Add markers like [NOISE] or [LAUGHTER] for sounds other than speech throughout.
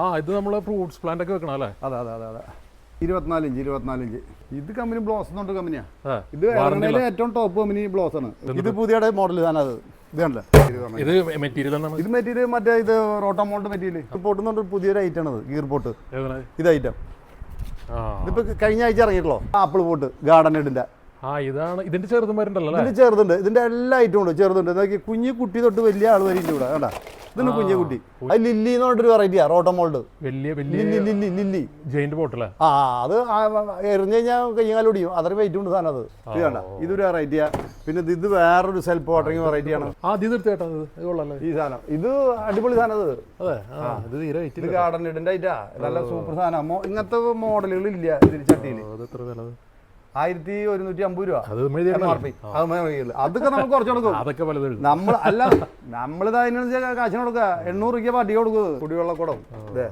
ആ ഇത് നമ്മൾ ഫ്രൂട്ട്സ് പ്ലാന്റ് ഒക്കെ വെക്കണം അല്ലേ? അതെ അതെ അതെ അതെ. ഇരുപത്തിനാല് ഇഞ്ച് ഇരുപത്തിനാല് ഇഞ്ച്. ഇത് കമ്പനി ബ്ലോസ് എന്നുണ്ട് കമ്പനിയാ. ഇത് ഏറ്റവും ടോപ്പ് കമ്പനി ബ്ലോസ് ആണ്. ഇത് പുതിയ മോഡൽ ഇതാണത്. ഇത് മെറ്റീരിയൽ ഇത് മെറ്റീരിയൽ മറ്റേ ഇത് റോട്ടോമോൾഡ് മെറ്റീരിയൽ പോട്ട് എന്ന് പുതിയൊരു ഐറ്റം ആണ് ഗിയർ പോട്ട് ഇത് ഐറ്റം ഇതിപ്പോ കഴിഞ്ഞ ആഴ്ച ഇറങ്ങിയിട്ടുള്ളൂ? ആപ്പിൾ പോട്ട് ഗാർഡൻ ഇടിന്റെ ആ ഇതാണ് ഇതിന്റെ ചെറുതും വരണ്ടല്ലോ ഇതിന്റെ ചെറുതുണ്ട്. ഇതിന്റെ എല്ലാ ഐറ്റവും ഉണ്ട്. ചെറുതുണ്ട്. കുഞ്ഞു കുട്ടി തൊട്ട് വലിയ ആൾ വരെ ഇവിടെ. കണ്ട? ഇതിന് കുഞ്ഞു കുട്ടി. അത് ലില്ലി എന്ന് പറഞ്ഞിട്ടൊരു വെറൈറ്റിയാ റോട്ടമോൾഡ്. വലിയ വലിയ lily lily lily giant bottle ആ? അത് എറിഞ്ഞു കഴിഞ്ഞാൽ കയ്യാലും ഒടിയും. അത്ര വെയിറ്റ് ഉണ്ട് സാധനം അത്. ഇത് കണ്ട ഇതൊരു വെറൈറ്റിയാ പിന്നെ ഇത് വേറൊരു സെൽഫ് വാട്ടറിങ് വെറൈറ്റിയാണ് ആണ്. ഈ സാധനം. ഇത് അടിപൊളി സാധനം ഇത് തീരെ ഗാർഡൻ ഇടന്റെ ഐറ്റാ നല്ല സൂപ്പർ സാധനം. ഇങ്ങനത്തെ മോഡലുകൾ ഇല്ല ഇതിൽ ചട്ടിയിൽ ആയിരത്തി ഒരുന്നൂറ്റി അമ്പത് രൂപ. അത്. അത്. അതൊക്കെ നമുക്ക് കുറച്ച് കൊടുക്കും. അതൊക്കെ നമ്മൾ അല്ല നമ്മളിത് അതിനനുസരിച്ച് കാശിന് കൊടുക്കുക. എണ്ണൂറ് രൂപ പാട്ടി കൊടുക്കുന്നത് കുടിവെള്ളക്കുടം. ഇതേ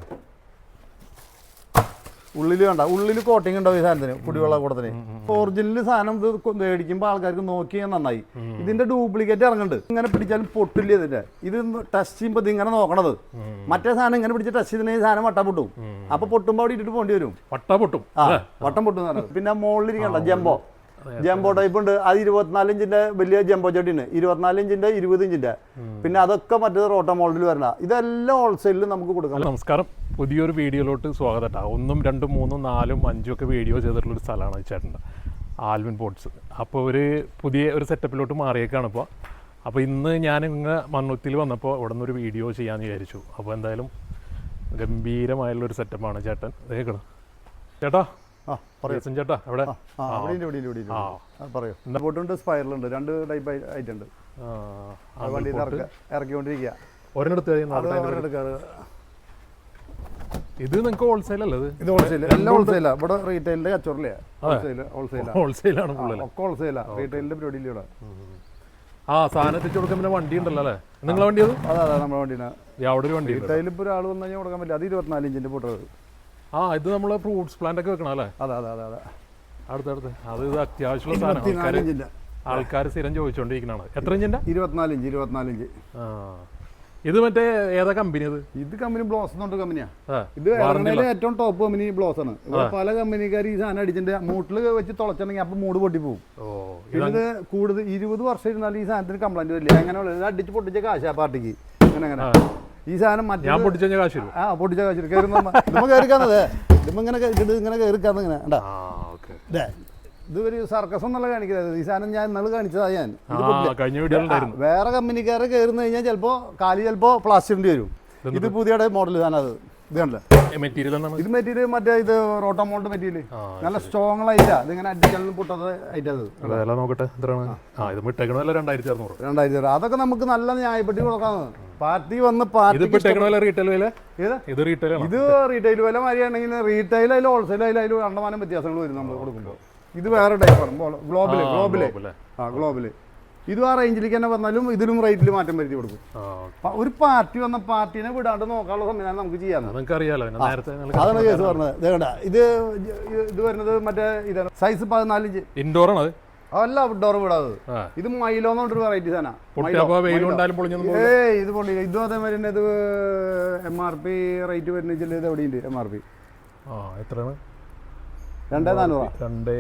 ഉള്ളിൽ വേണ്ട ഉള്ളിൽ കോട്ടിങ് ഉണ്ടാവും ഈ സാധനത്തിന് കുടിവെള്ള കൂടത്തിന്. ഒറിജിനൽ സാധനം ഇത് മേടിക്കുമ്പോൾ ആൾക്കാർക്ക് നോക്കിയാൽ നന്നായി. ഇതിന്റെ ഡ്യൂപ്ലിക്കേറ്റ് ഇറങ്ങുന്നുണ്ട് ഇങ്ങനെ പിടിച്ചാലും പൊട്ടില്ല ഇതിന്റെ? ഇത് ടെസ്റ്റ് ചെയ്യുമ്പോൾ ഇത് ഇങ്ങനെ നോക്കണത്. മറ്റേ സാധനം ഇങ്ങനെ പിടിച്ച് ടെസ്റ്റ് ചെയ്തിന് ഈ സാധനം വട്ട പൊട്ടും. അപ്പൊ പൊട്ടുമ്പോൾ അവിടെ ഇട്ടിട്ട് പോണ്ടി വരും. പട്ട പൊട്ടും. ആ വട്ടം പൊട്ടും സാധനം പിന്നെ മുകളിലിരിക്കണ്ട ജംബോ ജംബോ ടൈപ്പ് ഉണ്ട്. അത് ഇരുപത്തിനാല് ഇഞ്ചിന്റെ വലിയ ജംബോ ചട്ടിന്. ഇരുപത്തിനാല് ഇഞ്ചിന്റെ ഇരുപത് ഇഞ്ചിന്റെ. പിന്നെ അതൊക്കെ മറ്റേ റോട്ടോ മോൾഡിൽ വരണ ഇതെല്ലാം ഹോൾസെയിലും നമുക്ക് കൊടുക്കാം. നമസ്കാരം. പുതിയൊരു വീഡിയോയിലോട്ട് സ്വാഗതം ഒന്നും രണ്ടും മൂന്നും നാലും അഞ്ചും ഒക്കെ വീഡിയോ ചെയ്തിട്ടുള്ള ഒരു സ്ഥലമാണ് ചേട്ടന്റെ ആൽവിൻ ബോട്ട്സ് അപ്പോൾ ഒരു പുതിയ ഒരു സെറ്റപ്പിലോട്ട് മാറിയേക്കാണ് ഇപ്പോൾ. അപ്പോൾ ഇന്ന് ഞാൻ ഇങ്ങ് മണ്ണുത്തിൽ വന്നപ്പോൾ ഇവിടെ നിന്നൊരു വീഡിയോ ചെയ്യാമെന്ന് വിചാരിച്ചു. അപ്പോൾ എന്തായാലും ഗംഭീരമായുള്ളൊരു സെറ്റപ്പാണ് ചേട്ടൻ. കേൾക്കണം ചേട്ടാ പറയൂ. ചേട്ടാ ഇവിടെ പറയൂ. ബോട്ടുണ്ട് സ്പൈറലുണ്ട് രണ്ട് ടൈപ്പ് വണ്ടിയിൽ ഇറക്കിക്കൊണ്ടിരിക്കുക ഒരെണ്ണെടുത്ത് ഇത് നിങ്ങൾക്ക് ഹോൾസെയിൽ അല്ലേ ഇത്? ഹോൾസെയിൽ എല്ലാം ഹോൾസെയിലാ ഇവിടെ റീറ്റെയിലിന്റെ കച്ചവടമില്ല ഹോൾസെയിൽ ഹോൾസെയിലാ ഹോൾസെയിലാണ് ഫുള്ള് ഒക്കെ ഹോൾസെയിലാ റീറ്റെയിലിന്റെ പരിപാടിയില്ല ഇവിടെ? ആ സാധനം എത്തിച്ചു കൊടുക്കാൻ പിന്നെ വണ്ടി ഉണ്ടല്ലോ അല്ലേ? നിങ്ങളെ വണ്ടി അത് അതെ അതെ നമ്മുടെ വണ്ടിനാ ഈ അവിടെ ഒരു വണ്ടി ഒരാൾ വന്നു കഴിഞ്ഞാൽ കൊടുക്കാൻ പറ്റില്ല. അത് ഇരുപത്തിനാല് ഇഞ്ചിന്റെ പൊട്ടത് ആ ഇത് നമ്മൾ ഫ്രൂട്ട്സ് പ്ലാന്റ് ഒക്കെ വെക്കണം അല്ലേ? അതെ അതെ അതെ അതെ. അടുത്തടുത്ത് അത് ഇത് അത്യാവശ്യമുള്ള സാധനം ആൾക്കാർ സ്ഥിരം ചോദിച്ചുകൊണ്ടിരിക്കണതാണ് എത്ര ഇഞ്ചിന്റെ ഇരുപത്തിനാല് ഇഞ്ച് ഇരുപത്തിനാല് ഇഞ്ച്. ആ. ഇത് മറ്റേ ഏതാ കമ്പനി അത് ഇത് കമ്പനി ബ്ലോസ് എന്നുണ്ട് കമ്പനിയാ ഇത് ഏറ്റവും ടോപ്പ് കമ്പനി ബ്ലോസ് ആണ്. പല കമ്പനിക്കാർ ഈ സാധനം അടിച്ചിട്ട് മൂട്ടിൽ വെച്ച് തുളച്ചിട്ടുണ്ടെങ്കിൽ അപ്പൊ മൂട് പൊട്ടി പോകും ഇത് കൂടുതൽ ഇരുപത് വർഷം ഇരുന്നാലും ഈ സാധനത്തിന് കംപ്ലൈന്റ് വരില്ല. അങ്ങനെയുള്ള അടിച്ച് പൊട്ടിച്ച കാശാ പാർട്ടിക്ക്. അങ്ങനെ അങ്ങനെ. ഈ സാധനം മറ്റേ ഞാൻ പൊട്ടിച്ചു കാശ് വരും ആ പൊട്ടിച്ച കാശ് കയറുന്ന ഇതുമ്മ [LAUGHS] കയറിക്കാന്നത്. ഇതുമ്മ ഇങ്ങനെ കേ- ഇങ്ങനെ കയറിക്കാന്ന് ഇങ്ങനെ. കണ്ടാ? ആ ഓക്കെ. ഇതേ ഇത് ഒരു സർക്കസ് എന്നുള്ള കാണിക്കുന്നത്. ഈ സാധനം ഞാൻ ഇന്നലെ കാണിച്ചതാ ഞാൻ. ആ കഴിഞ്ഞ വീഡിയോ വേറെ കമ്പനിക്കാരെ കയറുന്ന കഴിഞ്ഞാൽ ചിലപ്പോ കാലി ചിലപ്പോ പ്ലാസ്റ്റിക്കിന്റെ വരും. ഇത് പുതിയ മോഡൽ സാധനം ഇത് കണ്ടല്ലേ? ഇത് മെറ്റീരിയൽ മറ്റേ ഇത് റോട്ടോമോൾഡ് മെറ്റീരിയൽ നല്ല സ്ട്രോങ് ആയിട്ടാ ഇതിങ്ങനെ അടിച്ചാലും പൊട്ടാത്ത ആയിട്ടത് നോക്കട്ടെ. എത്രയാണ്? രണ്ടായിരത്തി അറുന്നൂറ്. രണ്ടായിരത്തി. അതൊക്കെ നമുക്ക് നല്ല ന്യായപ്പെട്ടി കൊടുക്കാന്ന് പാർട്ടി വന്ന് പാർട്ടി റീറ്റെയിൽ വില? ഇത് റീറ്റെയിൽ ഇത് റീറ്റെയിൽ വില മാറിയാണെങ്കിൽ റീറ്റെയിൽ അതിൽ ഹോൾസെയിൽ അതിൽ അതിൽ വ്യത്യാസങ്ങൾ വരും നമ്മൾ കൊടുക്കുമ്പോൾ. ഇത് വേറെ ടൈപ്പാണ് ഗ്ലോബൽ ഗ്ലോബൽ ആ ഗ്ലോബൽ ഇത് ആ റേഞ്ചിലേക്ക് തന്നെ വന്നാലും ഇതിലും റേറ്റിൽ മാറ്റം വരുത്തി കൊടുക്കും. ഒരു പാർട്ടി വന്ന പാർട്ടിനെ വിടാണ്ട് നോക്കാനുള്ള സംവിധാനം നമുക്ക് ചെയ്യാം. അതാണ് കേസ് പറഞ്ഞത്. ഇത് ഇത് വരുന്നത് മറ്റേ ഇതാണ്. സൈസ് പതിനാലിഞ്ച് ഇൻഡോർ ആണ് അത്. അതല്ല ഔട്ട്ഡോർ വിടാത് ഇത് മൈലോ എന്ന് പറഞ്ഞൊരു വെറൈറ്റി സാധനം ഏയ് ഇത് പൊള്ളി ഇതും അതേമാതിരി തന്നെ ഇത് എം ആർ പി റേറ്റ് വരുന്ന ജില്ല ഇത് എവിടെയുണ്ട്? എം ആർ പി എത്രയാണ്? രണ്ടേ നാനൂറാ. രണ്ടേ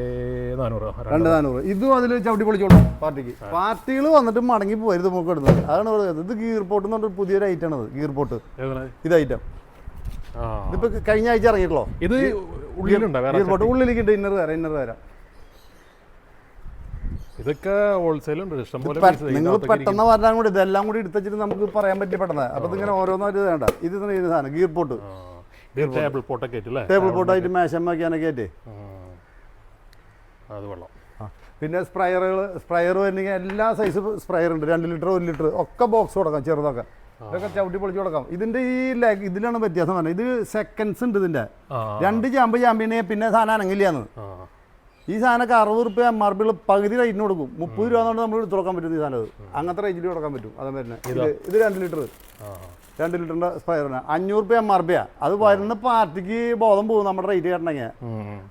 നാനൂറ്. രണ്ട് നാനൂറ്. ഇതും അതിൽ ചവിട്ടി പൊളിച്ചോളൂ പാർട്ടിക്ക്. പാർട്ടികൾ വന്നിട്ട് മടങ്ങി പോയത് നമുക്ക് എടുത്തത് അതാണ് പറയുന്നത് ഇത് ഗീർ പോട്ട് എന്ന് പറഞ്ഞൊരു പുതിയൊരു ഐറ്റം ആണ് ഗീർ പോട്ട് ഏതാണ്? ഇത് ഐറ്റം ഇതിപ്പോ കഴിഞ്ഞ ആഴ്ച ഇറങ്ങിയിട്ടുള്ളൂ? ഇത് ഉള്ളിലുണ്ടോ? ഗീർപോട്ട് ഗീർ പോട്ട് ഉള്ളിലേക്ക് ഇന്നർ തരാം ഇന്നർ തരാം ഇതൊക്കെ ഹോൾസെയിലും ഇഷ്ടംപോലെ നിങ്ങൾ പെട്ടെന്ന് പറഞ്ഞാൽ കൂടി ഇതെല്ലാം കൂടി എടുത്തിട്ട് നമുക്ക് പറയാൻ പറ്റിയ പെട്ടെന്ന്. അപ്പൊ ഇങ്ങനെ ഓരോന്നായിട്ട് വേണ്ട. ഇത് സാധനം ഗീർ പോട്ട് ടേബിൾ പോട്ടൊക്കെ ആയിട്ടല്ലേ ടേബിൾ പോട്ടായിട്ട് മേശം വയ്ക്കാനൊക്കെ ആയിട്ട് അത് കൊള്ളാം. പിന്നെ സ്പ്രയറുകൾ സ്പ്രയർ വരുന്നെങ്കിൽ എല്ലാ സൈസ് സ്പ്രയർ ഉണ്ട്. രണ്ട് ലിറ്റർ ഒരു ലിറ്റർ ഒക്കെ ബോക്സ് കൊടുക്കാം ചെറുതൊക്കെ. ഇതൊക്കെ ചവിട്ടി പൊളിച്ച് കൊടുക്കാം. ഇതിന്റെ ഈ ലെഗ് ഇതിലാണ് വ്യത്യാസം പറഞ്ഞത് ഇത് സെക്കൻഡ്സ് ഉണ്ട് ഇതിന്റെ. രണ്ട് ചാമ്പ് ചാമ്പിനെ പിന്നെ സാധനം അനങ്ങില്ലാന്ന് ഈ സാധനമൊക്കെ അറുപത് റുപ്യ എം ആർ പകുതി റേറ്റിന് കൊടുക്കും. മുപ്പത് രൂപ കൊണ്ട് നമ്മൾ തുറക്കാൻ കൊടുക്കാൻ പറ്റും ഈ സാധനം അത്. അങ്ങനത്തെ റേറ്റിൽ കൊടുക്കാൻ പറ്റും. അതേ വരുന്നത് ഇത് ഇത്? രണ്ട് ലിറ്റർ. രണ്ട് ലിറ്ററിന്റെ സ്പയറിന് അഞ്ഞൂറ് റുപ്യ എം ആർ പിയാ അത് വരുന്ന പാർട്ടിക്ക് ബോധം പോകും നമ്മുടെ റേറ്റ് കട്ടണെങ്കിൽ.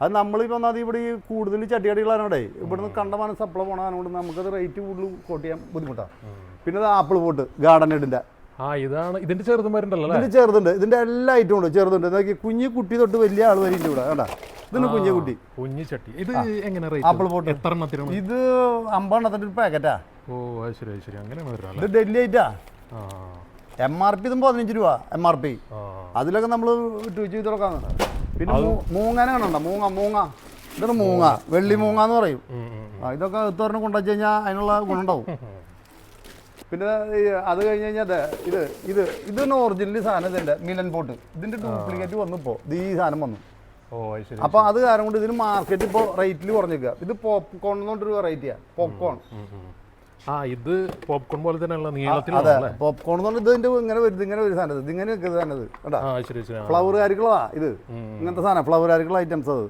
അത് നമ്മളിപ്പോൾ ഒന്നാമത് ഇവിടെ ഈ കൂടുതൽ ചട്ടികടികളാണോടെ ഇവിടുന്ന് കണ്ടമാനം സപ്ലൈ പോണതുകൊണ്ട് നമുക്കത് റേറ്റ് കൂടുതൽ കോട്ട് ചെയ്യാൻ ബുദ്ധിമുട്ടാണ് പിന്നെ അത് ആപ്പിൾ പോട്ട് ഗാർഡൻ ഹെഡിന്റെ ആ ഇതാണ് ഇതിന്റെ ചെറുതുമാരുണ്ടല്ലോ ഇതിന്റെ ചെറുതുണ്ട്. ഇതിന്റെ എല്ലാ ഐറ്റവും ഉണ്ട്. ചെറുതുണ്ട്. നോക്കി കുഞ്ഞു കുട്ടി തൊട്ട് വലിയ ആൾ വരെ ഇവിടെ കണ്ട? ഇതിന് കുഞ്ഞു കുട്ടി. കുഞ്ഞു ചട്ടി. ഇത് എങ്ങനെ ആപ്പിൾ പോട്ട്. എത്ര എണ്ണത്തിനാണ് ഇത് അമ്പെണ്ണത്തിന്റെ ഒരു പാക്കറ്റാ ഓ അത് ശരി അങ്ങനെ ശരി. അങ്ങനെയാണ് ഇത് ഡെല്ലി ഐറ്റാ ആ. എം ആർ പി ഇതും പതിനഞ്ച് രൂപ എം ആർ പി അതിലൊക്കെ നമ്മൾ ട്വിച്ച് ചെയ്ത് തുറക്കാം പിന്നെ മൂങ്ങനെ കണ്ടോ? കാണണ്ട മൂങ്ങ മൂങ്ങ. ഇതാണ് മൂങ്ങ. വെള്ളി മൂങ്ങ എന്ന് പറയും. ഇതൊക്കെ എത്തോറിന് കൊണ്ടുവച്ച് കഴിഞ്ഞാൽ അതിനുള്ള ഗുണമുണ്ടാവും. [LAUGHS] പിന്നെ അത് കഴിഞ്ഞ് കഴിഞ്ഞാൽ അതെ ഇത് ഇത് ഇതാണ് ഒറിജിനൽ സാധനം ഇതിന്റെ മിലൻ പോട്ട് ഇതിന്റെ ഡ്യൂപ്ലിക്കേറ്റ് വന്നു ഇത് ഈ സാധനം വന്നു. അപ്പൊ അത് കാരണം കൊണ്ട് ഇതിന് മാർക്കറ്റ് ഇപ്പോൾ റേറ്റിൽ കുറഞ്ഞേക്കുക ഇത് പോപ്കോൺ എന്ന് വെറൈറ്റിയാ പോപ്കോൺ. ആ ഇത് പോപ്കോൺ പോലെ തന്നെയുള്ള അതെ പോപ്കോൺ എന്ന് പറഞ്ഞാൽ ഇതിന്റെ ഇങ്ങനെ വരുന്നത് ഇങ്ങനെ ഒരു സാധനം ഇത്. ഇങ്ങനെ നിൽക്കുന്ന സാധനം ഇത് കേട്ടോ. ഫ്ലവർ കാര്യങ്ങളാ ഇത്. ഇങ്ങനത്തെ സാധനം ഫ്ലവർ കാര്യങ്ങൾ ഐറ്റംസ് അത്.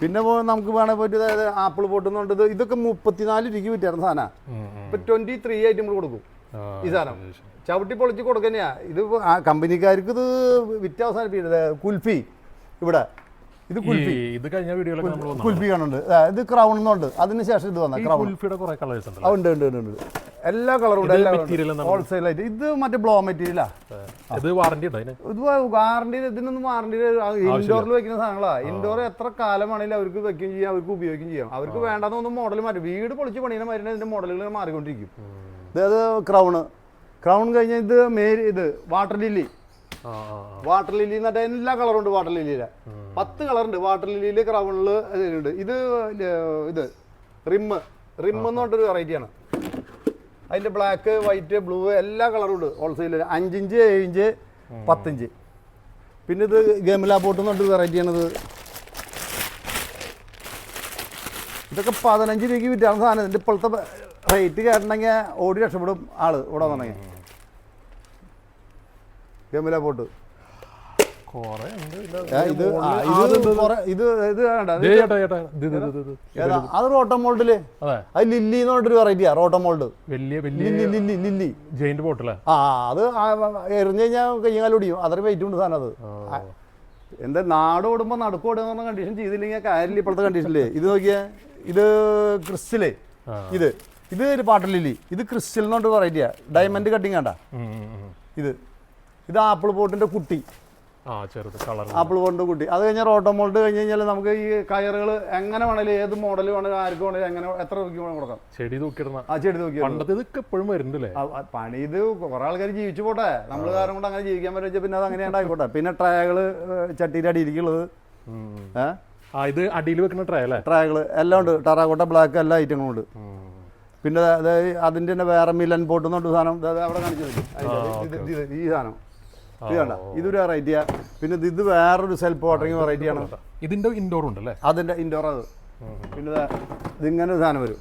പിന്നെ നമുക്ക് വേണേ അതായത് ആപ്പിൾ പൊട്ടുന്നുണ്ട് ഇത് ഇതൊക്കെ മുപ്പത്തിനാല് രൂപയ്ക്ക് വിറ്റായിരുന്ന സാധനം. ഉം, ഉം. ഇപ്പൊ ട്വന്റി ത്രീ ആയിട്ട് നമ്മൾ കൊടുക്കും. ഈ സാധനം. ചവിട്ടി പൊളിച്ച് കൊടുക്കുന്നതാ ഇത് ആ കമ്പനിക്കാർക്ക് ഇത് വിറ്റ് അവസാനിപ്പിക്കുന്നത്. കുൽഫി ഇവിടെ. ഇത് കുൽഫി. ഇത് കഴിഞ്ഞ വീഡിയോയിലൊക്കെ കുൽഫി കാണുന്നുണ്ട്. ഇത് ക്രൗൺ എന്നുണ്ട് അതിന് ശേഷം ഇത് വന്ന ക്രൗൺ കുൽഫിയുടെ കുറേ കളേഴ്സ് ഉണ്ട് ഉണ്ട് ഉണ്ട് ഉണ്ട്. എല്ലാ കളറും ഉണ്ട് ഇത് എല്ലാ ഹോൾസെയിൽ ആയിട്ട്. ഇത് മറ്റേ ബ്ലോ മെറ്റീരിയലാ ഇത് വാറണ്ടി ഇത് വാറണ്ടി ഇതിനൊന്നും വാറണ്ടി ഇൻഡോറിൽ വെക്കുന്ന സാധനങ്ങളാ. ഇൻഡോർ എത്ര കാലമാണെങ്കിലും അവർക്ക് വെക്കുകയും ചെയ്യാം അവർക്ക് ഉപയോഗിക്കുകയും ചെയ്യാം. അവർക്ക് വേണ്ടാന്ന് ഒന്നും മോഡൽ മാറ്റും. വീട് പൊളിച്ച് പണിയുന്ന മാതിരി ഇതിന്റെ മോഡലുകൾ മാറിക്കൊണ്ടിരിക്കും. ഇത് ക്രൗണ്. ക്രൗൺ കഴിഞ്ഞ ഇത് മേരി ഇത് വാട്ടർ ലില്ലി. വാട്ടർ ലില്ലി എന്ന് പറഞ്ഞാൽ എല്ലാ കളറുണ്ട് വാട്ടർ ലില്ലിയിലെ. പത്ത് കളറുണ്ട് വാട്ടർ ലില്ലിയിൽ ക്രൗണിൽ ഉണ്ട് ഇത് ഇത് റിമ്മ് റിമ്മ് എന്ന് പറഞ്ഞൊരു വെറൈറ്റിയാണ് അതിന്റെ ബ്ലാക്ക് വൈറ്റ് ബ്ലൂ എല്ലാ കളറും ഉണ്ട് ഹോൾസെയിൽ അഞ്ചിഞ്ച് ഏഴിഞ്ച് പത്തിഞ്ച്. പിന്നെ ഇത് ഗമില ബോട്ട് എന്ന് പറഞ്ഞൊരു വെറൈറ്റിയാണിത് ഇതൊക്കെ പതിനഞ്ച് രൂപയ്ക്ക് വിറ്റാണ് സാധനം. ഇതിന്റെ ഇപ്പോഴത്തെ റേറ്റ് കയറണമെങ്കിൽ ഓടി രക്ഷപ്പെടും ആൾ ഇവിടെ വന്നെങ്കിൽ ഗമില പോട്ട് ഇത് ഇത് ഇത് അത് റോട്ടം മോൾഡിൽ അതെ. അത് ലില്ലി എന്ന് പറഞ്ഞൊരു വെറൈറ്റിയാ റോട്ടം മോൾഡ് വലിയ വലിയ ലില്ലി ജയിന്റ് ബോട്ടല്ലേ ആ അത് ആ, എറിഞ്ഞു കഴിഞ്ഞാൽ കയ്യങ്ങാലൊടിയും അത്ര വെയിറ്റ് ഉണ്ട് സാധനം അത്. ആ, എന്താ നാട് ഓടുമ്പോൾ നടുക്ക് ഓടുക എന്ന് പറഞ്ഞ കണ്ടീഷൻ ചെയ്തില്ലെങ്കിൽ കാര്യമില്ല ഇപ്പോഴത്തെ കണ്ടീഷനില്ലേ ഇത് നോക്കിയേ ഇത് ക്രിസ്റ്റലേ. ഇത്. ഇത് ഒരു പാട്ടലില്ലി ഇത് ക്രിസ്റ്റൽ വെറൈറ്റിയാ ഡയമണ്ട് കട്ടിങ് ഉം. ഇത്. ഇത് ആപ്പിൾ ബോട്ടിന്റെ കുട്ടി. ആപ്പിൾ ബോട്ടിന്റെ കുട്ടി. അത് കഴിഞ്ഞാൽ റോട്ടോ മോൾഡ് കഴിഞ്ഞ് കഴിഞ്ഞാൽ നമുക്ക് ഈ കയറുകൾ എങ്ങനെ വേണേലും ഏത് മോഡൽ വേണേലും ആർക്ക് വേണേലും എങ്ങനെ എത്ര രൂപയ്ക്ക് വേണം കൊടുക്കാം. ചെടി തൂക്കിയിടുന്ന. ആ ചെടി നോക്കിയാൽ പണ്ടത്തെ ഇതൊക്കെ എപ്പോഴും വരുന്നുണ്ടല്ലേ? പണി ഇത് കുറെ ആൾക്കാർ ജീവിച്ചു പോട്ടെ. നമ്മൾ കാരണം കൊണ്ട് അങ്ങനെ ജീവിക്കാൻ പറ്റും പിന്നെ അത് അങ്ങനെ ഉണ്ടായിക്കോട്ടെ പിന്നെ ട്രയകൾ ചട്ടിയുടെ അടിയിരിക്കുള്ളത്. ഏഹ് ഇത് അടിയിൽ വെക്കുന്ന ട്രയല്ലേ? ട്രയകൾ. എല്ലാം ഉണ്ട്. ടറാക്കോട്ട ബ്ലാക്ക് എല്ലാ ഐറ്റങ്ങളും ഉണ്ട്. പിന്നെ അതായത് അതിന്റെ തന്നെ വേറെ മില്ലൻ പോട്ട് എന്ന് പറഞ്ഞ സാധനം അവിടെ കാണിച്ചു ഈ സാധനം. ഇത് കണ്ട? ഇതൊരു വെറൈറ്റിയാ പിന്നെ ഇത് വേറൊരു സെൽഫ് വാട്ടറിങ് വെറൈറ്റിയാണ് ഇതിന്റെ ഇൻഡോർ ഉണ്ടല്ലേ? അതിന്റെ ഇൻഡോർ അത്. പിന്നെ ഇതിങ്ങനെ ഒരു സാധനം വരും.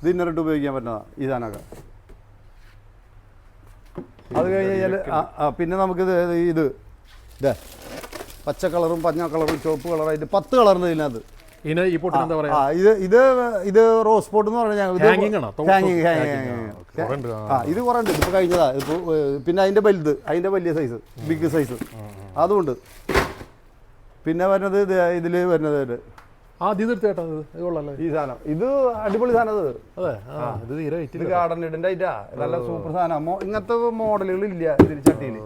ഇത് ഇന്നറിട്ട് ഉപയോഗിക്കാൻ പറ്റുന്നതാ ഈ സാധനമൊക്കെ. അത് കഴിഞ്ഞ് കഴിഞ്ഞാൽ പിന്നെ നമുക്കിത് ഇത് ഇതേ പച്ച കളറും പഞ്ഞ കളറും ചുവപ്പ് കളറായിട്ട് പത്ത് കളറുണ്ട് ഇതിനകത്ത്. ഇതിന് ഈ പൊട്ടിന് എന്താ പറയാ? ഇത് ഇത് ഇത് റോസ് പോട്ട് എന്ന് പറഞ്ഞാൽ ഇത് കുറേ ഉണ്ട് ഇപ്പോൾ കഴിഞ്ഞതാ. ഇപ്പോൾ പിന്നെ അതിന്റെ വലുത്. അതിന്റെ വലിയ സൈസ് ബിഗ് സൈസ് അതുകൊണ്ട് പിന്നെ വരുന്നത് ഇത് ഇതിൽ വരുന്നത് ഇത്. ആ ഇത് ഇത്. ഇത് ഈ സാധനം. ഇത് അടിപൊളി സാധനം ഇത്. ഇത് ഗാർഡൻ ഇടന്റെ ഐറ്റാ നല്ല സൂപ്പർ സാധനം. ഇങ്ങനത്തെ മോഡലുകൾ ഇല്ല ഇതിൽ ചട്ടിയിൽ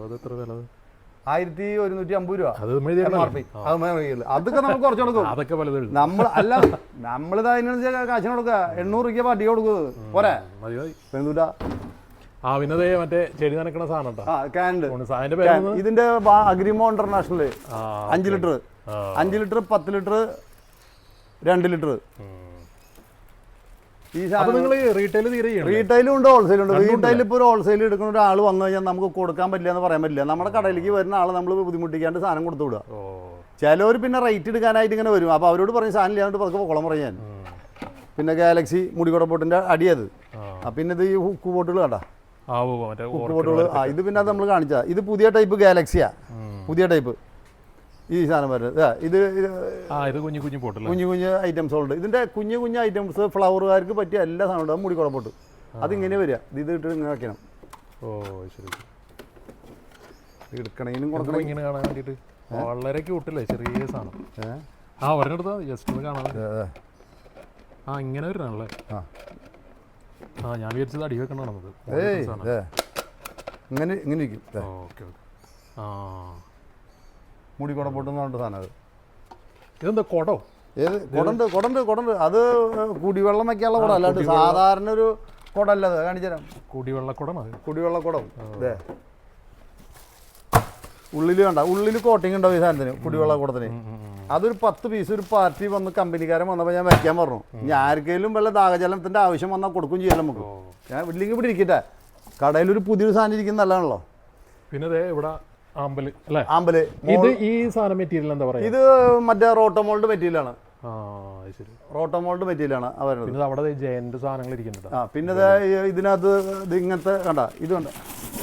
ആയിരത്തി ഒരുന്നൂറ്റി അമ്പത് രൂപ. അതൊക്കെ നമുക്ക് കുറച്ച് കൊടുക്കും. അതൊക്കെ പലത് നമ്മൾ അല്ല നമ്മൾ അതിനനുസരിച്ച് കാശിന് കൊടുക്കുക. എണ്ണൂറ് രൂപ അടി കൊടുക്കുന്നത് പോരെ? ആ പിന്നെ മറ്റേ ചെടി നനക്കണ സാധനം ഇതിന്റെ അഗ്രിമോ ഇന്റർനാഷണൽ അഞ്ച് ലിറ്റർ അഞ്ച് ലിറ്റർ പത്ത് ലിറ്റർ രണ്ട് ലിറ്റർ ഉം. ഈ അപ്പൊ സാധനം നിങ്ങൾ റീറ്റെയിൽ തീരെ ചെയ്യണം റീറ്റെയിലും ഉണ്ട് ഹോൾസെയിൽ ഉണ്ട്. റീറ്റെയിൽ ഇപ്പോൾ ഒരു ഹോൾസെയിൽ എടുക്കുന്ന ഒരാൾ വന്നു കഴിഞ്ഞാൽ നമുക്ക് കൊടുക്കാൻ പറ്റില്ല എന്ന് പറയാൻ പറ്റില്ല. നമ്മുടെ കടയിലേക്ക് വരുന്ന ആൾ നമ്മൾ ബുദ്ധിമുട്ടിക്കാണ്ട് സാധനം കൊടുത്തു വിടുക. ഓ. ചിലവർ പിന്നെ റേറ്റ് എടുക്കാനായിട്ട് ഇങ്ങനെ വരും. അപ്പോൾ അവരോട് പറഞ്ഞ് സാധനം ഇല്ലാണ്ട് പതുക്കെ പൊക്കളം പറയാൻ. പിന്നെ ഗാലക്സി മുടികുട ബോട്ടിന്റെ അടിയത് പിന്നെ ഇത് ഈ ഹുക്ക് ബോട്ടുകൾ കണ്ടാ? ഹുക്ക് ബോട്ടുകൾ ആ ഇത് പിന്നെ അത് നമ്മൾ കാണിച്ചാൽ ഇത് പുതിയ ടൈപ്പ് ഗാലക്സിയാ ഉം. പുതിയ ടൈപ്പ് ഈ സാധനം വരുന്നത്. ഇത് ഇത് കുഞ്ഞു കുഞ്ഞു പോട്ടില്ല കുഞ്ഞു കുഞ്ഞു ഐറ്റംസ് ഉണ്ട് ഇതിന്റെ കുഞ്ഞു കുഞ്ഞു ഐറ്റംസ് ഫ്ലവറുകാർക്ക് പറ്റിയ എല്ലാ ഉണ്ട് മുടി പോട്ട് അതിങ്ങനെ വരിക. ഇത് ഇട്ട് ഇങ്ങനെ വെക്കണം. ഓ ശരി. എടുക്കണേനും കൊടുക്കണം ഇങ്ങനെ കാണാൻ വേണ്ടിട്ട് വളരെ ക്യൂട്ടില്ലേ ചെറിയ സാധനം. ആ ഒരെണ്ണെടുത്താ ജസ്റ്റ് ഒന്ന് കാണാൻ. ആ ഇങ്ങനെ വരണല്ലേ? ആ. ആ ഞാൻ വിചാരിച്ചത് അടി വെക്കണമെന്നത്. ഇങ്ങനെ ഇങ്ങനെ ഇരിക്കും. Okay okay. ആ. മുടി കുട പൊട്ടുന്ന പറഞ്ഞ സാധനം അത്. ഇതെന്താ കുടോ? ഏത്? കുടണ്ട് കുടണ്ട് കുടണ്ട്. അത് കുടിവെള്ളം വെക്കാനുള്ള കുടം. അല്ലാണ്ട് സാധാരണ ഒരു കുടമല്ല അത്. കാണിച്ചു തരാം. കുടിവെള്ളക്കുടം അത്. കുടിവെള്ള കുടം അതെ ഉള്ളിൽ വേണ്ട ഉള്ളിൽ കോട്ടിങ് ഉണ്ടാവും ഈ സാധനത്തിന്? കുടിവെള്ള കുടത്തിന് അതൊരു പത്ത് പീസ് ഒരു പാർട്ടി വന്ന് കമ്പനിക്കാരൻ വന്നപ്പോൾ ഞാൻ വെക്കാൻ പറഞ്ഞു. ഇനി ആർക്കെങ്കിലും വല്ല ദാഹജലത്തിന്റെ ആവശ്യം വന്നാൽ കൊടുക്കും ചെയ്യാൻ നമുക്ക്. ഞാൻ ഇല്ലെങ്കിൽ ഇവിടെ ഇരിക്കട്ടെ. കടയിലൊരു പുതിയൊരു സാധനം ഇരിക്കുന്ന നല്ലതാണല്ലോ. പിന്നെ ഇവിടെ ആമ്പൽ അല്ലേ? ആമ്പൽ ഇത് ഈ സാധനം മെറ്റീരിയൽ എന്താ പറയുക ഇത് മറ്റേ റോട്ടോമോൾഡ് മെറ്റീരിയലാണ് ശരി. റോട്ടോമോൾഡ് മെറ്റീരിയലാണ് വരുന്നത്. പിന്നെ അവിടെ ജയന്റ് സാധനങ്ങൾ ഇരിക്കുന്നുണ്ട് ആ പിന്നെ ഇതിനകത്ത് ഇത് ഇങ്ങനത്തെ കണ്ട ഇതുണ്ട്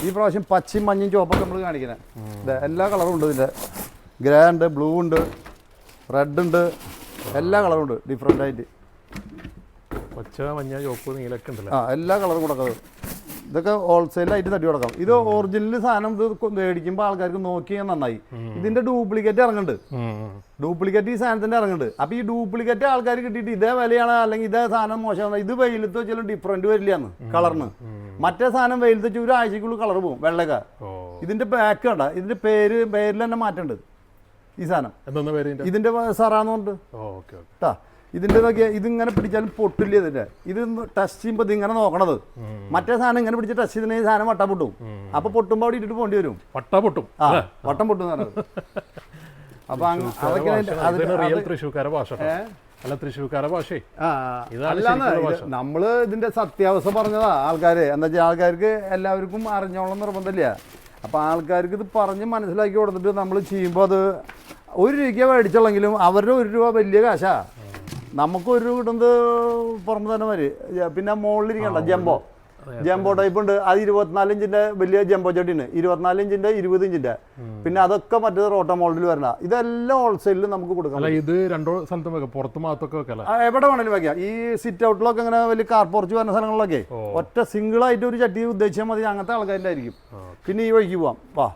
ഈ പ്രാവശ്യം പച്ചയും മഞ്ഞയും ചുവപ്പൊക്കെ നമ്മൾ കാണിക്കുന്നത് എല്ലാ കളറും ഉണ്ട് ഇതിന്റെ ഗ്രേ ഉണ്ട് ബ്ലൂ ഉണ്ട് റെഡ് ഉണ്ട് എല്ലാ കളറും ഉണ്ട് ഡിഫറെന്റ് ആയിട്ട്. പച്ച മഞ്ഞ ചുവപ്പ് നീലൊക്കെ ഉണ്ടല്ലോ? ആ എല്ലാ കളറും കൊടുക്കുന്നത് ഇതൊക്കെ ഹോൾസെയിലായിട്ട് തട്ടി കൊടുക്കാം. ഇത് ഒറിജിനൽ സാധനം ഇത് മേടിക്കുമ്പോൾ ആൾക്കാർക്ക് നോക്കിയാൽ നന്നായി. ഇതിന്റെ ഡ്യൂപ്ലിക്കേറ്റ് ഇറങ്ങുന്നുണ്ട്. ഡ്യൂപ്ലിക്കേറ്റ് ഈ സാധനത്തിന്റെ ഇറങ്ങുന്നുണ്ട് അപ്പൊ ഈ ഡ്യൂപ്ലിക്കേറ്റ് ആൾക്കാർ കിട്ടിയിട്ട് ഇതേ വിലയാണ് അല്ലെങ്കിൽ ഇതേ സാധനം മോശമാണ്. ഇത് വെയിലത്ത് വെച്ചാലും ഡിഫറെന്റ് വരില്ലാന്ന് കളറിന് മറ്റേ സാധനം വെയിലത്ത് വെച്ച് ഒരു ആഴ്ചക്കുള്ളിൽ കളർ പോകും വെള്ളക്ക ഇതിന്റെ പാക്ക് കണ്ട ഇതിന്റെ പേര് പേരിൽ തന്നെ മാറ്റമുണ്ട് ഈ സാധനം. ഇതിന്റെ? സറാന്ന് പറഞ്ഞിട്ട്. ഇതിന്റെ നോക്കിയാൽ ഇതിങ്ങനെ പിടിച്ചാലും പൊട്ടില്ല ഇതിന്റെ? ഇത് ടെസ്റ്റ് ചെയ്യുമ്പോൾ ഇതിങ്ങനെ നോക്കണത്. മറ്റേ സാധനം ഇങ്ങനെ പിടിച്ച് ടെസ്റ്റ് ചെയ്തിന് സാധനം വട്ടം പൊട്ടും. അപ്പൊ പൊട്ടുമ്പോൾ അവിടെ ഇട്ടിട്ട് പോണ്ടി വരും. വട്ടം പൊട്ടും ആ വട്ടം പൊട്ടും എന്ന് അപ്പൊ? അല്ല തൃശ്ശൂർക്കാരെ ഭാഷേ അല്ലാന്ന് നമ്മൾ ഇതിന്റെ സത്യാവസ്ഥ പറഞ്ഞതാ ആൾക്കാര്. എന്താ വെച്ചാൽ ആൾക്കാർക്ക് എല്ലാവർക്കും അറിഞ്ഞോളം നിർബന്ധമില്ല. അപ്പൊ ആൾക്കാർക്ക് ഇത് പറഞ്ഞ് മനസ്സിലാക്കി കൊടുത്തിട്ട് നമ്മൾ ചെയ്യുമ്പോൾ അത് ഒരു രൂപയ്ക്ക് മേടിച്ചുള്ളെങ്കിലും അവരുടെ ഒരു രൂപ വലിയ കാശാ. നമുക്ക് ഒരു കിട്ടുന്നത് പുറമെ തന്നെ മതി പിന്നെ മുകളിലിരിക്കണ്ട ജംബോ. ജംബോ ടൈപ്പ് ഉണ്ട്. അത് ഇരുപത്തിനാല് ഇഞ്ചിന്റെ വലിയ ജംബോ ചട്ടിന് ഇരുപത്തിനാല് ഇഞ്ചിന്റെ ഇരുപത് ഇഞ്ചിന്റെ. പിന്നെ അതൊക്കെ മറ്റേ റോട്ടോ മോൾഡിൽ വരണ ഇതെല്ലാം ഹോൾസെയിലിൽ നമുക്ക് കൊടുക്കാം ഇത് രണ്ടോ സ്ഥലത്തും വെക്കാം. പുറത്ത് മാത്രമൊക്കെ വെക്കാം എവിടെ വേണേലും വെക്കാം. ഈ സിറ്റ് ഔട്ടിലൊക്കെ ഇങ്ങനെ വലിയ കാർ പോർച്ച് വരുന്ന സ്ഥലങ്ങളിലൊക്കെ ഒറ്റ സിംഗിൾ ആയിട്ട് ഒരു ചട്ടി ഉദ്ദേശിച്ചാൽ മതി. അങ്ങനത്തെ ആൾക്കാരിലായിരിക്കും പിന്നെ ഈ വഴിക്ക് പോവാം. വാ.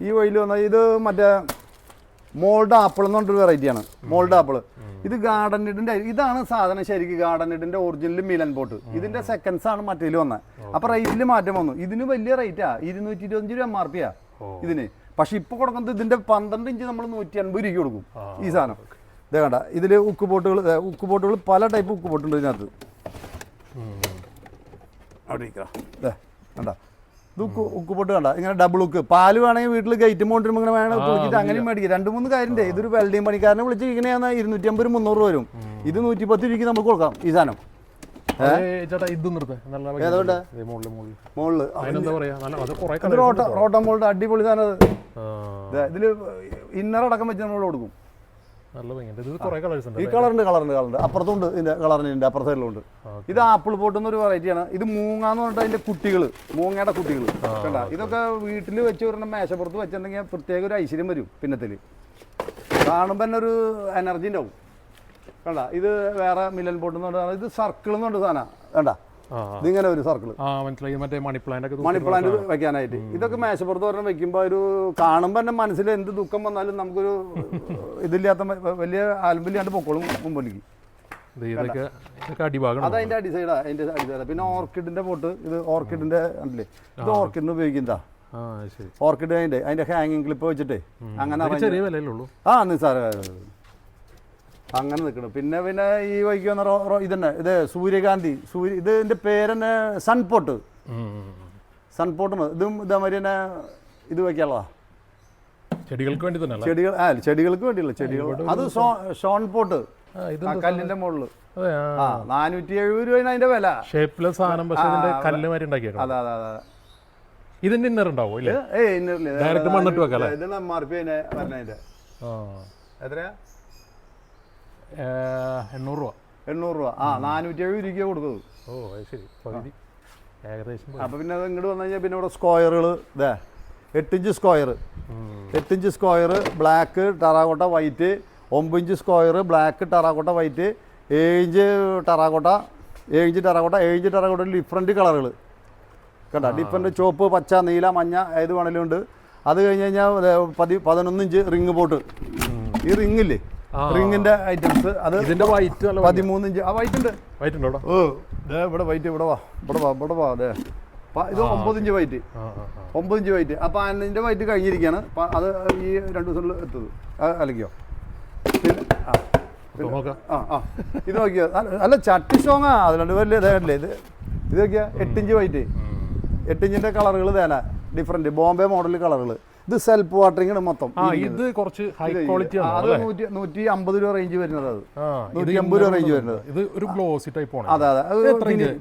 ഈ വഴിയിൽ വന്നാൽ ഇത് മറ്റേ മോൾഡ് ആപ്പിൾ എന്ന് പറഞ്ഞിട്ടൊരു വെറൈറ്റിയാണ് മോൾഡ് ആപ്പിൾ. ഇത് ഗാർഡൻ ഇഡിന്റെ ഇതാണ് സാധനം ശരിക്കും ഗാർഡൻ ഇഡിന്റെ ഒറിജിനൽ മിലൻ ബോട്ട് ഇതിന്റെ സെക്കൻഡ്സ് ആണ് മറ്റേതിൽ വന്നത് അപ്പൊ റേറ്റിൽ മാറ്റം വന്നു. ഇതിന് വലിയ റേറ്റാ ഇരുന്നൂറ്റി ഇരുപത്തഞ്ച് രൂപ എം ആർ പി ആ ഇതിന്. പക്ഷെ ഇപ്പൊ കൊടുക്കുന്നത് ഇതിന്റെ പന്ത്രണ്ട് ഇഞ്ച് നമ്മൾ നൂറ്റി അൻപത് രൂപ കൊടുക്കും ഈ സാധനം. ഇതേ കണ്ട ഇതിൽ ഉക്ക് ബോട്ടുകൾ ഉക്ക് ബോട്ടുകൾ പല ടൈപ്പ് ഉക്ക് ബോട്ടുണ്ട് ഇതിനകത്ത്. അവിടെ ഇരിക്കാം കണ്ട. ഇത് ഉക്ക് ഉക്ക് കണ്ട. ഇങ്ങനെ ഡബിൾ ഉക്ക്. പാൽ വേണമെങ്കിൽ വീട്ടിൽ ഗേറ്റ് കൊണ്ടിരുമ്പോൾ ഇങ്ങനെ വേണം കുളിച്ചിട്ട് അങ്ങനെയും മേടിക്കും. രണ്ട് മൂന്ന് കാര്യന്റെ ഇതൊരു വെൽഡിംഗ് പണിക്കാരനെ വിളിച്ച് ഇങ്ങനെ ഇരുന്നൂറ്റി അമ്പത് മുന്നൂറ് രൂപ വരും. ഇത് നൂറ്റി പത്ത് രൂപയ്ക്ക് നമുക്ക് കൊടുക്കാം ഈ സാധനം. റോട്ടം മോളുടെ അടിപൊളി സാധനം. ഇതിൽ ഇന്നർ അടക്കം വെച്ച് നമ്മൾ കൊടുക്കും. നല്ല ഭംഗിയുണ്ട് ഇത് കുറെ കളേഴ്സ് ഉണ്ട് ഈ കളറുണ്ട് കളറുണ്ട് കളറുണ്ട് അപ്പുറത്തുണ്ട് ഇതിന്റെ കളറിനുണ്ട് അപ്പുറത്തെ സൈഡിലുണ്ട് ഇത് ആപ്പിൾ പോട്ട് എന്നൊരു വെറൈറ്റിയാണ് ഇത് മൂങ്ങ എന്ന് പറഞ്ഞിട്ട് അതിന്റെ കുട്ടികൾ മൂങ്ങയുടെ കുട്ടികൾ കണ്ട? ഇതൊക്കെ വീട്ടിൽ വെച്ച് ഒരെണ്ണം മേശപ്പുറത്ത് വെച്ചിട്ടുണ്ടെങ്കിൽ പ്രത്യേക ഒരു ഐശ്വര്യം വരും പിന്നത്തിൽ കാണുമ്പോൾ തന്നെ ഒരു എനർജി ഉണ്ടാവും. കണ്ട? ഇത് വേറെ മില്ലൻ പോട്ട് എന്ന് പറഞ്ഞാൽ ഇത് സർക്കിൾ എന്നുണ്ട് സാധനം. കണ്ട? ഇതിങ്ങനെ ഒരു സർക്കിൾ മറ്റേ മണി പ്ലാന്റ് ഒക്കെ മണി പ്ലാന്റ് വെക്കാനായിട്ട്. ഇതൊക്കെ മേശപ്പുറത്ത് പറഞ്ഞാൽ വെക്കുമ്പോൾ ഒരു കാണുമ്പോൾ തന്നെ മനസ്സിൽ എന്ത് ദുഃഖം വന്നാലും നമുക്കൊരു ഇതില്ലാത്ത വലിയ ആലമ്പില്ലാണ്ട് പൊക്കോളും മുമ്പിലേക്ക്. അത് അതിന്റെ അടിസൈഡാ അതിന്റെ അടിസൈഡാ. പിന്നെ ഓർക്കിഡിന്റെ പോട്ട് ഇത് ഓർക്കിഡിന്റെ കണ്ടില്ലേ? ഇത് ഓർക്കിഡിന് ഉപയോഗിക്കുന്നതാ. ഓർക്കിഡ് അതിന്റെ അതിന്റെ ഹാങ്ങിങ് ക്ലിപ്പ് വെച്ചിട്ടേ. അങ്ങനെ ആ നിസ്സാര അങ്ങനെ നിൽക്കണം. പിന്നെ പിന്നെ ഈ വൈകി വന്ന റോ- ഇതന്നെ ഇത് സൂര്യകാന്തി സൂര്യ ഇതിന്റെ പേര് സൺപോട്ട്. സൺപോട്ട് ഇതും ഇതേമാതിരി തന്നെ ഇത് വയ്ക്കാനുള്ളതാ ചെടികൾക്ക് വേണ്ടി തന്നെ ചെടികൾ ആ ചെടികൾക്ക് വേണ്ടിയുള്ള ചെടികൾ. അത് ഷോൺ പോട്ട് ഇത് കല്ലിന്റെ മുകളിൽ നാനൂറ്റി എഴുപത് രൂപയാണ് അതിന്റെ വില. ഷേപ്പിലെ സാധനം പക്ഷേ കല്ല് മാതിരി ഉണ്ടാക്കിയത് അതെ അതെ അതെ ഇതിന്റെ ഇന്നർ ഉണ്ടാവും ഇല്ലേ? Direct മണ്ണിട്ട് വെക്കാം? ഇതിന് എം ആർ പി എത്രയാ? എണ്ണൂറ് രൂപ. എണ്ണൂറ് രൂപ. ആ നാനൂറ്റി എഴുപത് രൂപയ്ക്ക് കൊടുക്കുന്നത് ഓ അത് ശരി. പകുതി. ഏകദേശം അപ്പോൾ പിന്നെ അത് ഇങ്ങോട്ട് വന്നു കഴിഞ്ഞാൽ പിന്നെ ഇവിടെ സ്ക്വയറുകൾ ഇതേ എട്ടിഞ്ച് സ്ക്വയർ. എട്ടിഞ്ച് സ്ക്വയർ ബ്ലാക്ക് ടറാക്കോട്ട വൈറ്റ്. ഒമ്പഞ്ച് സ്ക്വയർ ബ്ലാക്ക് ടറാക്കോട്ട വൈറ്റ്. ഏഴ് ടറാക്കോട്ട ഏഴ് ടറാക്കോട്ട ഏഴ് ടറാക്കോട്ട ഡിഫറെന്റ് കളറുകൾ കണ്ട? ഡിഫറെന്റ് ചുവപ്പ് പച്ച നീല മഞ്ഞ ഏത് വേണേലും ഉണ്ട്. അത് കഴിഞ്ഞ് കഴിഞ്ഞാൽ പതി പതിനൊന്നിഞ്ച് റിങ് പോട്ട് ഈ റിങ് റിങ്ങിന്റെ ഐറ്റംസ് അത് ഇതിന്റെ വൈറ്റ് നല്ല പതിമൂന്ന് ഇഞ്ച്. ആ വൈറ്റ് ഉണ്ട്. വൈറ്റ് ഉണ്ടോ ഓ ദേ ഇവിടെ വൈറ്റ് ഇവിടെ വാ ഇവിടെ വാ ഇവിടെ വാ അതെ ഇത് ഒമ്പത് ഇഞ്ച് വൈറ്റ് ഒമ്പത് ഇഞ്ച് വൈറ്റ് അപ്പൊ അതിന്റെ വൈറ്റ് കഴിഞ്ഞിരിക്കുകയാണ് അത് ഈ രണ്ടു ദിവസത്തിൽ എത്തുന്നത് അലക്കിയോ? ആ ഇത് നോക്കിയോ? അല്ല- അല്ല ചട്ടി സോങ്ങാ അതിലുണ്ട് വലിയ ഇതല്ലേ ഇത് ഇത് നോക്കിയാ? എട്ടിഞ്ച് വൈറ്റ് എട്ടിഞ്ചിന്റെ കളറുകൾ തേന ഡിഫറെന്റ് ബോംബെ മോഡൽ കളറുകൾ ഇത് സെൽഫ് വാട്ടറിംഗ് ആണ് മൊത്തം. ഇത് കുറച്ച് ഹൈ ക്വാളിറ്റി അത് നൂറ്റി നൂറ്റി അമ്പത് രൂപ റേഞ്ച് വരുന്നത് അത്. നൂറ്റി അമ്പത് രൂപ റേഞ്ച് വരുന്നത്. ഇത് ഒരു ഗ്ലോസി ടൈപ്പ് ആണ്. അതെ അതെ. അത്?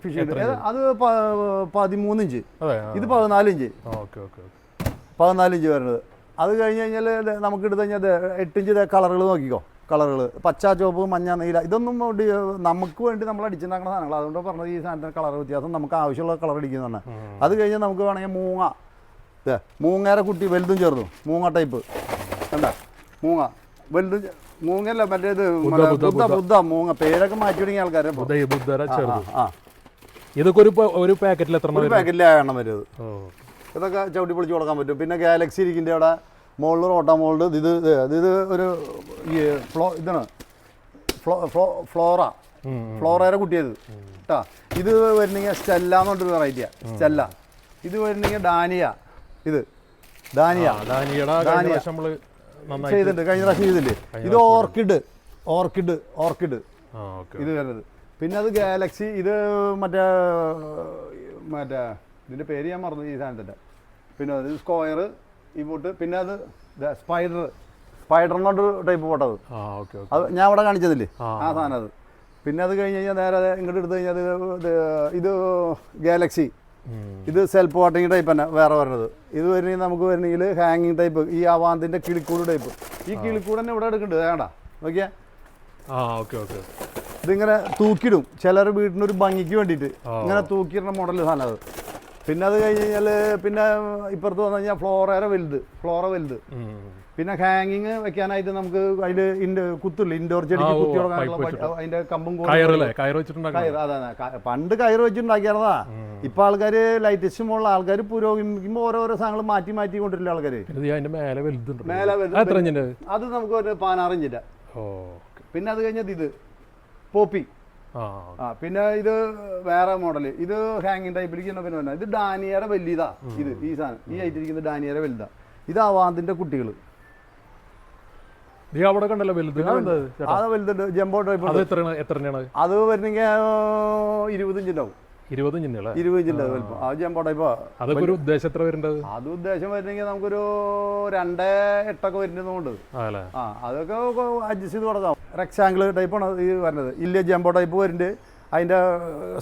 ഫിഷ് പതിമൂന്ന് ഇഞ്ച് ഇത് പതിനാല് ഇഞ്ച് ഓക്കെ ഓക്കെ പതിനാല് ഇഞ്ച് വരുന്നത്. അത് കഴിഞ്ഞ് കഴിഞ്ഞാൽ നമുക്ക് എടുത്തു കഴിഞ്ഞാൽ എട്ട് ഇഞ്ച് കളറുകൾ നോക്കിക്കോ. കളറുകൾ പച്ച ചുവപ്പ് മഞ്ഞ നീല. ഇതൊന്നും നമുക്ക് വേണ്ടി നമ്മൾ അടിച്ചുണ്ടാക്കുന്ന സാധനങ്ങൾ അതുകൊണ്ട് പറഞ്ഞത് ഈ സാധനത്തിന് കളർ വ്യത്യാസം നമുക്ക് ആവശ്യമുള്ള കളർ അടിക്കുന്നതാണ്. അത് കഴിഞ്ഞാൽ നമുക്ക് വേണമെങ്കിൽ മൂങ്ങ ദേ, മൂങ്ങേരെ കുട്ടി വലുതും ചെറുതും മൂങ്ങ ടൈപ്പ് കണ്ട? മൂങ്ങ. വലുതും മൂങ്ങല്ല മറ്റേത് മറ്റേ ബുദ്ധ, ബുദ്ധ മൂങ്ങ പേരൊക്കെ മാറ്റി തുടങ്ങിയ ആൾക്കാരെ ആ, ഇതൊക്കെ ഒരു ഒരു പാക്കറ്റിൽ എത്ര ഒരു പാക്കറ്റിൽ എണ്ണം വരുന്നത് ഇതൊക്കെ ചവിട്ടി പൊളിച്ച് കൊടുക്കാൻ പറ്റും. പിന്നെ ഗാലക്സി ഇരിക്കുന്ന അവിടെ മുകളിൽ റോട്ടാ മോൾഡ് ഇത് ഇത് ഇത് ഇത് ഒരു ഈ ഫ്ലോ ഇതാണ്. ഫ്ലോ ഫ്ലോ ഫ്ലോറ. ഫ്ലോറയുടെ കുട്ടിയത് കേട്ടാ ഇത് വരുന്നെങ്കിൽ സ്റ്റെല്ല എന്ന് പറഞ്ഞൊരു വെറൈറ്റിയാണ് സ്റ്റെല്ല. ഇത് വരുന്നെങ്കിൽ ഡാനിയ. ഇത്. ദാനിയ. ചെയ്തിട്ടുണ്ട് കഴിഞ്ഞ പ്രാവശ്യം ചെയ്തില്ലേ? ഇത് ഓർക്കിഡ്. Orchid orchid. ഇത് വരുന്നത്. പിന്നെ അത് ഗാലക്സി ഇത് മറ്റേ മറ്റേ ഇതിന്റെ പേര് ഞാൻ മറന്നു ഈ സാധനത്തിന്റെ പിന്നെ അത് സ്ക്വയർ ഈ ബോട്ട് പിന്നെ അത് സ്പൈഡർ. സ്പൈഡർ ടൈപ്പ് ബോട്ടത് അത്. ഞാൻ അവിടെ കാണിച്ചതില്ലേ? ആ. സാധനം അത്. പിന്നെ അത് കഴിഞ്ഞ് കഴിഞ്ഞാൽ നേരെ ഇങ്ങോട്ട് എടുത്തു കഴിഞ്ഞാൽ ഇത് ഗാലക്സി. ഇത് സെൽഫ് വാട്ടിങ് ടൈപ്പ് തന്നെ വേറെ വരുന്നത് ഇത് വരണെങ്കിൽ നമുക്ക് വരണമെങ്കിൽ ഹാങ്ങിങ് ടൈപ്പ് ഈ അവാന്തിന്റെ കിളിക്കൂട് ടൈപ്പ് ഈ കിളിക്കൂട് തന്നെ ഇവിടെ എടുക്കുന്നുണ്ട് വേണ്ട നോക്കിയാ. ആ ഓക്കെ ഓക്കെ ഇതിങ്ങനെ തൂക്കിടും. ചിലർ വീടിനൊരു ഭംഗിക്ക് വേണ്ടിയിട്ട്. ഇങ്ങനെ തൂക്കിയിടുന്ന മോഡൽ സാധനം അത്. പിന്നെ അത് കഴിഞ്ഞ് കഴിഞ്ഞാൽ പിന്നെ ഇപ്പുറത്ത് വന്നു കഴിഞ്ഞാൽ ഫ്ലോറേറെ വലുത്. ഫ്ലോറ വലുത്. പിന്നെ ഹാങ്ങിങ് വെക്കാനായിട്ട് നമുക്ക് അതിന്റെ ഇൻഡോ കുത്തില്ല ഇൻഡോർ ചെടിക്ക് കുത്തി അതിന്റെ കമ്പും കോലും കയറല്ലേ കയറ് വെച്ചിട്ടുണ്ടാക്കണം? കയറ് അതെ അതെ. പണ്ട് കയറ് വെച്ചിട്ടുണ്ടാക്കിയതാ ഇപ്പൊ ആൾക്കാർ ലൈറ്റസ്റ്റ് മുകളിൽ ആൾക്കാർ പുരോഗമിക്കുമ്പോ ഓരോരോ സാധനങ്ങൾ മാറ്റി മാറ്റി കൊണ്ടിട്ടില്ല ആൾക്കാർ പിന്നെ മേലെ വലുത് അത് നമുക്ക് ഒരു പതിനാറിഞ്ചില്ല ഓ പിന്നെ അത് കഴിഞ്ഞത് ഇത്. പോപ്പി. ആ പിന്നെ ഇത് വേറെ മോഡൽ ഇത് ഹാങ്ങിങ് ടൈപ്പിലേക്ക് പിന്നെ പറഞ്ഞാൽ ഇത് ഡാനിയയുടെ വലിയതാ. ഇത് ഈ സാധനം. ഈ ആയിട്ടിരിക്കുന്നത് ഡാനിയയുടെ വലുതാ. ഇത് അവാന്തിന്റെ കുട്ടികൾ നീ അവിടെ കണ്ടല്ലോ വലുത്? അത് വലുതുണ്ട് ജംബോ ടൈപ്പ് അത് എത്ര എത്ര അത് വരുന്നെങ്കിൽ ഇരുപത് ഇഞ്ചുണ്ടാവും ഇരുപത് ഇഞ്ചിന്റെ ഇരുപത് ഇഞ്ചിന്റെ വലുപ്പം. അത് ജംബോ ടൈപ്പാ അതൊക്കെ ഒരു ഉദ്ദേശം എത്ര വരേണ്ടത് അത് ഉദ്ദേശം വരുന്നെങ്കിൽ നമുക്കൊരു രണ്ടേ എട്ടൊക്കെ വരുന്നതുകൊണ്ട് ആ അതൊക്കെ അഡ്ജസ്റ്റ് ചെയ്ത് കൊടുക്കാം. റെക്സാങ്കിൾ ടൈപ്പാണ് ഈ വരുന്നത്. ഇല്ല ജംബോ ടൈപ്പ് വരുന്നുണ്ട്. അതിന്റെ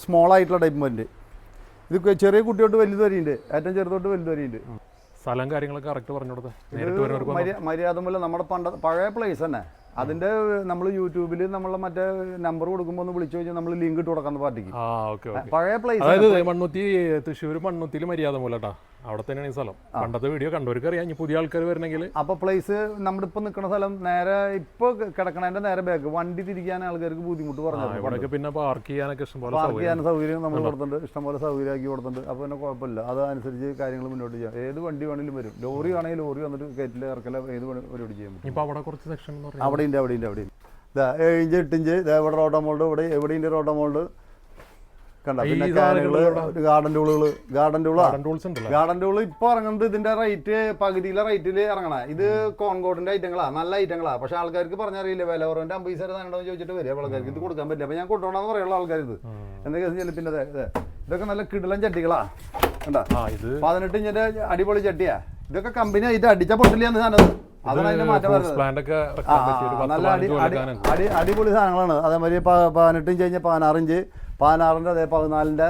സ്മോൾ ആയിട്ടുള്ള ടൈപ്പ് വരുന്നുണ്ട്. ഇത് ചെറിയ കുട്ടിയോട്ട് വലുത് വരെയുണ്ട്. ഏറ്റവും ചെറുതോട്ട് വലുത് വരെയുണ്ട്. സ്ഥലം കാര്യങ്ങളൊക്കെ കറക്റ്റ് പറഞ്ഞു കൊടുത്തേ. നേരിട്ട് വരുന്നവർക്ക് മര്യാദ മൂലം നമ്മുടെ പണ്ട പഴയ പ്ലേസ് തന്നെ. അതിന്റെ നമ്മൾ യൂട്യൂബിൽ നമ്മളെ മറ്റേ നമ്പർ കൊടുക്കുമ്പോൾ ഒന്ന് വിളിച്ചു കഴിഞ്ഞാൽ നമ്മൾ ലിങ്ക് ഇട്ട് കൊടുക്കാൻ പാർട്ടിക്ക്. പഴയ പ്ലേസ് അതായത് മണ്ണുത്തി തൃശ്ശൂർ മണ്ണുത്തിയിൽ മര്യാദ മൂലട്ടാ. അവിടെ തന്നെയാണ് ഈ സ്ഥലം. പണ്ടത്തെ വീഡിയോ കണ്ടവർക്ക് അറിയാം ഇനി പുതിയ ആൾക്കാർ വരണമെങ്കിൽ അപ്പൊ പ്ലേസ് നമ്മുടെ ഇപ്പൊ നിൽക്കുന്ന സ്ഥലം നേരെ ഇപ്പൊ കിടക്കണതിന്റെ നേരെ ബാക്ക് വണ്ടി തിരിക്കാൻ ആൾക്കാർക്ക് ബുദ്ധിമുട്ട് പറഞ്ഞു പിന്നെ പാർക്ക് ചെയ്യാനൊക്കെ ഇഷ്ടംപോലെ പാർക്ക് ചെയ്യാൻ സൗകര്യം നമ്മൾ കൊടുത്തിട്ടുണ്ട്. ഇഷ്ടംപോലെ സൗകര്യം ആക്കി കൊടുത്തിട്ടുണ്ട്. അപ്പൊ പിന്നെ കുഴപ്പമില്ല. അതനുസരിച്ച് കാര്യങ്ങൾ മുന്നോട്ട് ചെയ്യാം. ഏത് വണ്ടി വേണമെങ്കിലും വരും. ലോറി ആണെങ്കിൽ ലോറി വന്നിട്ട് കയറ്റിൽ ഇറക്കല ഏത് പരിപാടി ചെയ്യാൻ പറ്റും. ഇപ്പൊ അവിടെ കുറച്ച് സെക്ഷൻ അവിടെ ഉണ്ട് അവിടെ ഉണ്ട് അവിടെ ഉണ്ട് ഇതാ ഏഴ് ഇഞ്ച് എട്ട് ഇഞ്ച് ഇതാ ഇവിടെ റോട്ടോ മോൾഡ് ഇവിടെ എവിടെ ഉണ്ട് റോട്ടോ മോൾഡ് കണ്ട പിന്നെ കാര്യങ്ങൾ ഗാർഡൻ ടൂളുകൾ ഗാർഡൻ ടൂളാ ഗാർഡൻ ടൂൾ ഇപ്പൊ ഇറങ്ങുന്നത് ഇതിന്റെ റേറ്റ് പകുതിയിലെ റേറ്റിൽ ഇറങ്ങണ. ഇത് കോൺകോട്ടിന്റെ ഐറ്റങ്ങളാ നല്ല ഐറ്റങ്ങളാ പക്ഷെ ആൾക്കാർക്ക് പറഞ്ഞറിയില്ല വില കുറവിന്റെ അമ്പത് സാറ് സാധനം ചോദിച്ചിട്ട് വരും. അപ്പോൾ ആൾക്കാർക്ക് ഇത് കൊടുക്കാൻ പറ്റില്ല. അപ്പൊ ഞാൻ കൊണ്ടുപോകണമെന്ന് പറയുള്ള ആൾക്കാർ ഇത്. എന്തൊക്കെ വെച്ചാൽ പിന്നെ ഇതൊക്കെ നല്ല കിടലൻ ചട്ടികളാ. കണ്ടാ? പതിനെട്ട് ഇഞ്ചിന്റെ അടിപൊളി ചട്ടിയാ. ഇതൊക്കെ കമ്പനി ഇത് അടിച്ച പൊട്ടില്ല സാധനം. അടി അടി അടി അടിപൊളി സാധനങ്ങളാണ്. അതേമാതിരി പതിനെട്ടും പതിനെട്ട് ഇഞ്ച് പതിനാറിന്റെ പതിനാറ് ഇഞ്ച് പതിനാറിന്റെ അതേ പതിനാലിന്റെ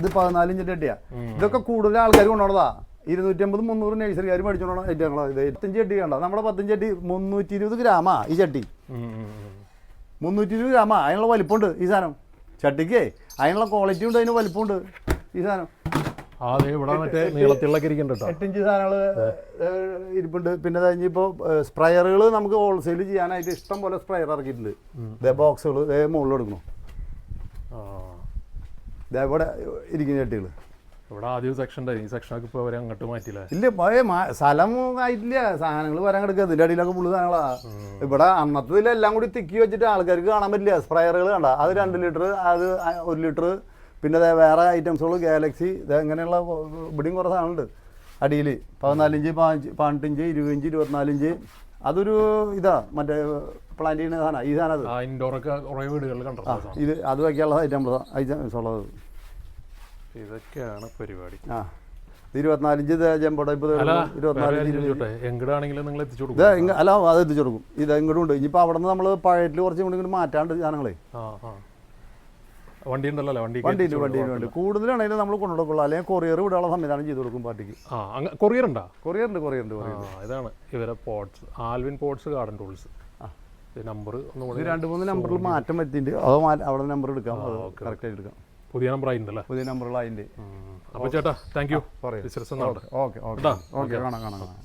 ഇത് പതിനാല് അടിയാ. ഇതൊക്കെ കൂടുതൽ ആൾക്കാർ കൊണ്ടുപോണതാ ഇരുന്നൂറ്റമ്പത് മുന്നൂറ് നഴ്സറിക്കാർ മേടിച്ചോണ്ടാണ് ഐറ്റങ്ങളാണ് ഇത് എട്ടഞ്ച് അടി കണ്ടോ? നമ്മുടെ പത്തഞ്ച് അടി മുന്നൂറ്റി ഇരുപത് ഗ്രാമാ ഈ ചട്ടി. മുന്നൂറ്റി ഇരുപത് ഗ്രാമാ. അതിനുള്ള വലിപ്പമുണ്ട് ഈ സാധനം. ചട്ടിക്ക് അതിനുള്ള ക്വാളിറ്റി ഉണ്ട് അതിന് വലിപ്പമുണ്ട് ഈ സാധനം. ആ ഇവിടെ മറ്റേ നീളത്തിലൊക്കെ ഇരിക്കുന്നുണ്ട് എട്ടിഞ്ച് സാധനങ്ങൾ ഇരിപ്പുണ്ട്. പിന്നെ കഴിഞ്ഞിപ്പോ കഴിഞ്ഞിപ്പോൾ സ്പ്രയറുകൾ നമുക്ക് ഹോൾസെയിൽ ചെയ്യാനായിട്ട് ഇഷ്ടം പോലെ സ്പ്രയർ ഇറക്കിയിട്ടുണ്ട്. ദേ ബോക്സുകൾ ഇതേ മുകളിൽ എടുക്കണം ദേ ഇവിടെ ഇരിക്കുന്ന ചട്ടികൾ ഇവിടെ ആദ്യം സെക്ഷൻ ഈ സെക്ഷനൊക്കെ ഇപ്പോൾ അവരെ അങ്ങോട്ട് മാറ്റില്ല ഇല്ല സ്ഥലം ആയിട്ടില്ല. സാധനങ്ങൾ വരാൻ കിടക്കുക ഇതിന്റെ അടിയിലൊക്കെ പുള്ളി സാധനങ്ങളാ. ഇവിടെ എല്ലാം കൂടി തിക്കി വെച്ചിട്ട് ആൾക്കാർക്ക് കാണാൻ പറ്റില്ല. സ്പ്രയറുകൾ കണ്ട. അത് രണ്ട് ലിറ്റർ അത് ഒരു ലിറ്റർ പിന്നെ ദേ വേറെ ഐറ്റംസുകൾ ഗാലക്സി ഇത് അങ്ങനെയുള്ള ഇവിടെയും കുറേ സാധനമുണ്ട് അടിയിൽ പതിനാലിഞ്ച് പതിനഞ്ച് പതിനെട്ടിഞ്ച് ഇരുപതിഞ്ച് ഇരുപത്തിനാലിഞ്ച്. അതൊരു ഇതാ മറ്റേ പ്ലാന്റ് ചെയ്യുന്ന സാധനം ഈ സാധനം അത്. ഇൻഡോറൊക്കെ കുറേ വീടുകളിൽ കണ്ടിട്ടുണ്ട് ഇത് അത് വയ്ക്കാനുള്ള ഐറ്റംസ് ഐറ്റംസ് ഉള്ളത് ഇതൊക്കെയാണ് പരിപാടി. ആ ഇരുപത്തിനാലിഞ്ച് ജമ്പോ ടൈപ്പ് അല്ല ഇരുപത്തിനാലിഞ്ച് ഇരുപത് എങ്ങടാണെങ്കിലും നിങ്ങൾ എത്തിച്ചു ഇത് കൊടുക്കും അല്ല അത് എത്തിച്ചു കൊടുക്കും. ഇത് ഇങ്ങോട്ടും ഉണ്ട്. ഇനിയിപ്പോൾ അവിടെ നിന്ന് നമ്മൾ പഴയ കുറച്ച് ഇങ്ങോട്ട് മാറ്റാണ്ട് സാധനങ്ങളെ. വണ്ടി ഉണ്ടല്ലോ അല്ലേ വണ്ടി വണ്ടിയിൽ വണ്ടിയിൽ വേണ്ടി കൂടുതലാണെങ്കിലും നമ്മൾ കൊണ്ടുകൊടുക്കുള്ളൂ. അല്ലെങ്കിൽ കൊറിയർ വിടാനുള്ള സംവിധാനം ചെയ്ത് കൊടുക്കും പാർട്ടിക്ക്. ആ കൊറിയർ ഉണ്ടോ? കൊറിയർ ഉണ്ട് കൊറിയർ ഉണ്ട് കൊറിയർ ഇതാണ് ഇവരെ pots Alvin pots garden tools. Number രണ്ട് മൂന്ന് നമ്പറിൽ മാറ്റം വരുത്തിയിട്ടുണ്ട്. അത് അവിടെ നമ്പർ എടുക്കാം. അത് കറക്റ്റ് ആയിട്ട് എടുക്കാം പുതിയ നമ്പർ ആയിട്ടുണ്ടല്ലേ പുതിയ നമ്പറുകൾ അതിന്റെ അപ്പോൾ ചേട്ടാ താങ്ക് യു പറയൂ. Okay okay okay. കാണാം കാണാം കാണാം.